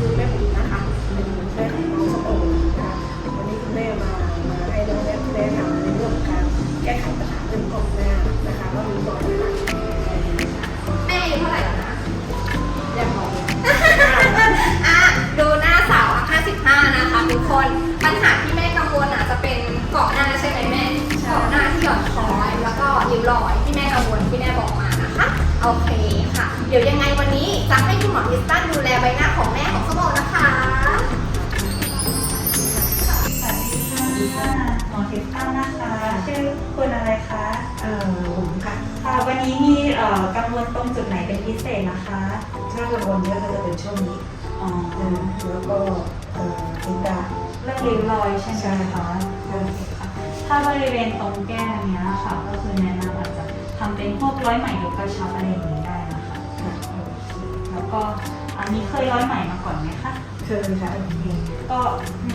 คือแม่ปุ๋ยนะคะเป็นแม่ของน้องสโตนนะคะวันนี้คุณแม่มามาให้น้องแนะแนะนำในเรื่องของการแก้ไขปัญหาเรื่องกล่องหน้านะคะว่ามีรอยอะไรแม่อายุเท่าไหร่แล้วนะแยกบอกอะดูหน้าสาวอะ55นะคะทุกคนปัญหาที่แม่กังวลอะจะเป็นเกาะหน้าใช่ไหมแม่เกาะหน้าที่หย่อนคล้อยแล้วก็ริ้วรอยที่แม่กังวลที่แม่บอกมานะคะโอเคค่ะ เดี๋ยวยังไงวันนี้จะให้คุณหมอพิสตัน คุณอะไรคะเอ่อผมค่ะค่ะวันนี้มีเอ่อกังวลตรงจุดไหนเป็นพิเศษนะคะ ถ้ากังวลเยอะก็จะเป็นช่วงนี้อ๋อนะแล้วก็เอ่อทิดาเรื่องริ้วรอยใช่ไหมคะโอเคค่ะถ้าบริเวณตรงแก้มเนี้ยค่ะ ก็คือแนะนำอาจจะทำเป็นพวกร้อยไหมยกกระชับอะไรอย่างนี้ได้นะคะค่ะโอเคแล้วก็อันนี้เคยร้อยไหมมาก่อนไหมคะเคยค่ะก็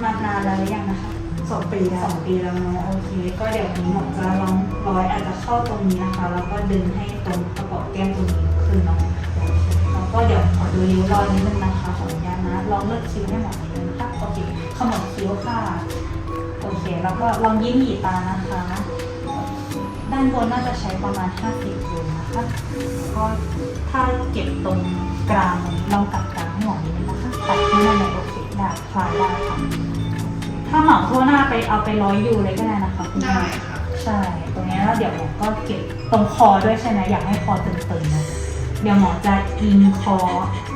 มานานแล้วหรือยังนะคะ สองปีแล้วสองปีแล้วเนาะโอเค ก็เดี๋ยววันนี้หมอจะลองร้อยอาจจะเข้าตรงนี้นะคะ แล้วก็ดึงให้ตรงกระเป๋าแก้มตรงนี้ขึ้นเนาะโอเคแล้วก็เดี๋ยวขอดูริ้วรอยนิดนึงนะคะขออนุญาตนะลองเลือกคิ้วให้หมอนิดนึงนะคะโอเคขมวดคิ้วค่ะโอเค แล้วก็ลองยิ้มหยีตานะคะ ด้านบนน่าจะใช้ประมาณ 50เซนนะคะก็ถ้าเก็บตรงกลางลองตัดกลางให้หมอนิด เหมาทั่วหน้าไปเอาไปร้อยยูเลยก็ได้นะคะคุณแม่ค่ะ ใช่ ตรงนี้แล้วเดี๋ยวหมอก็เก็บตรงคอด้วยใช่ไหมอยากให้คอตึงๆนะเดี๋ยวหมอจะอิงคอ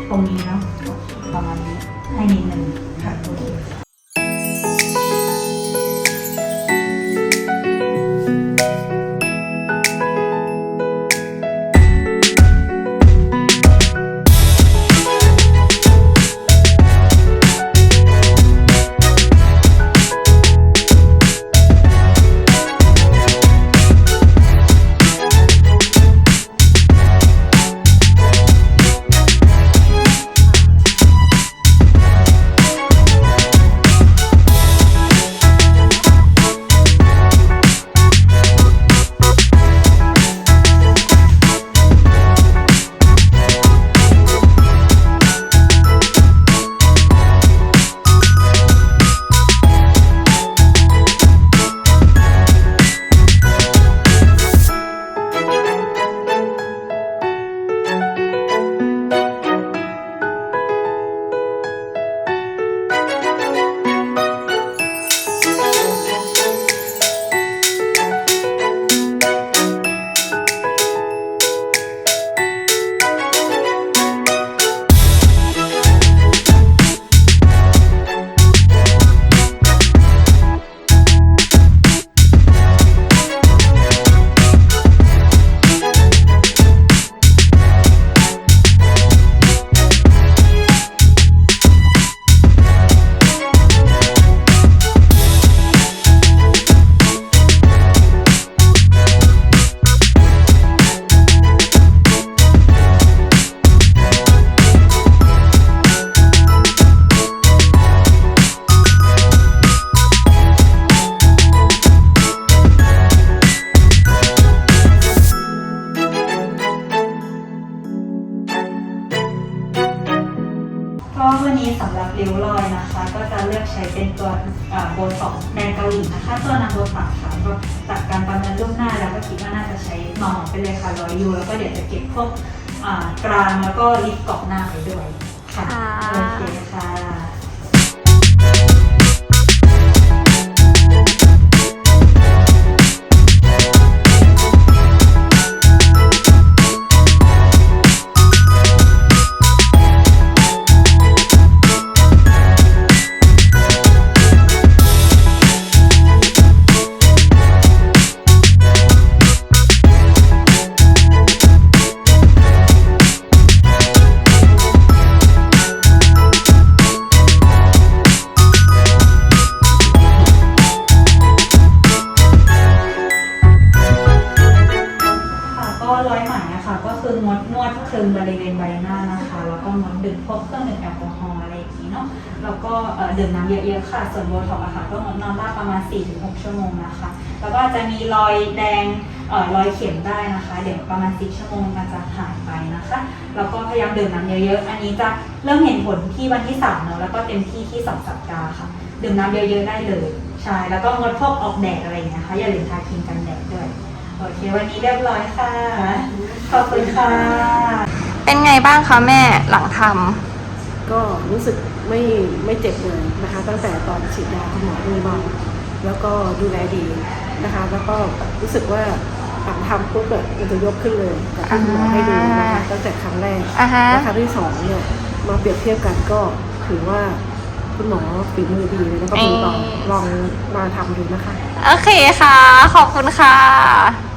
ตรงนี้เนาะโอเคประมาณนี้ให้นิดนึงค่ะโอเค ใช้เป็นตัวโบท็อกแดนเกาหลีนะคะ ตัวนางโบท็อกค่ะก็จากการประเมินรูปหน้าแล้วก็คิดว่าน่าจะใช้หมอไปเลยค่ะร้อยยูแล้วก็เดี๋ยวจะเก็บพวกอ่ากรามแล้วก็ลิปกรอบหน้าไปด้วยค่ะค่ะโอเคค่ะค่ะ คลึงบริเวณใบหน้านะคะ แล้วก็งดดื่มพวกเครื่องดื่มแอลกอฮอล์อะไรอย่างนี้เนาะแล้วก็ดื่มน้ำเยอะๆค่ะ ส่วนโบท็อกอะค่ะก็งดนอนบ้างประมาณ 4-6 ชั่วโมงนะคะ แล้วก็จะมีรอยแดงเอ่อรอยเข็มได้นะคะ เดี๋ยวประมาณสิชั่วโมงมันจะหายไปนะคะ แล้วก็พยายามดื่มน้ำเยอะๆ อันนี้จะเริ่มเห็นผลที่วันที่3เนอะแล้วก็เต็มที่ที่ 2 สัปดาห์ค่ะ ดื่มน้ำเยอะๆได้เลย ใช่ แล้วก็งดพวกออกแดดอะไรอย่างเงี้ยค่ะ อย่าลืมทาครีมกันแดดด้วย โอเควันนี้เรียบร้อยค่ะ ขอบคุณค่ะ เป็นไงบ้างคะแม่หลังทก็รู้สึกไม่ไม่เจ็บเลยนะคะ ตั้งแต่ตอนฉีดยาคุณหมอดูเบาแล้วก็ดูแลดีนะคะ แล้วก็รู้สึกว่าหลังทำปุ๊บแบบมันจะยกขึ้นเลยจากที่คุณหมอให้ดูนะคะตั้งแต่ครั้งแรกำอะฮะ และครั้งที่สองเนี่ยมาเปรียบเทียบกันก็ถือว่าคุณหมอฝีมือดีเลยแล้วก็มือเบาลองมาทำดูนะคะ โอเคค่ะ ขอบคุณค่ะ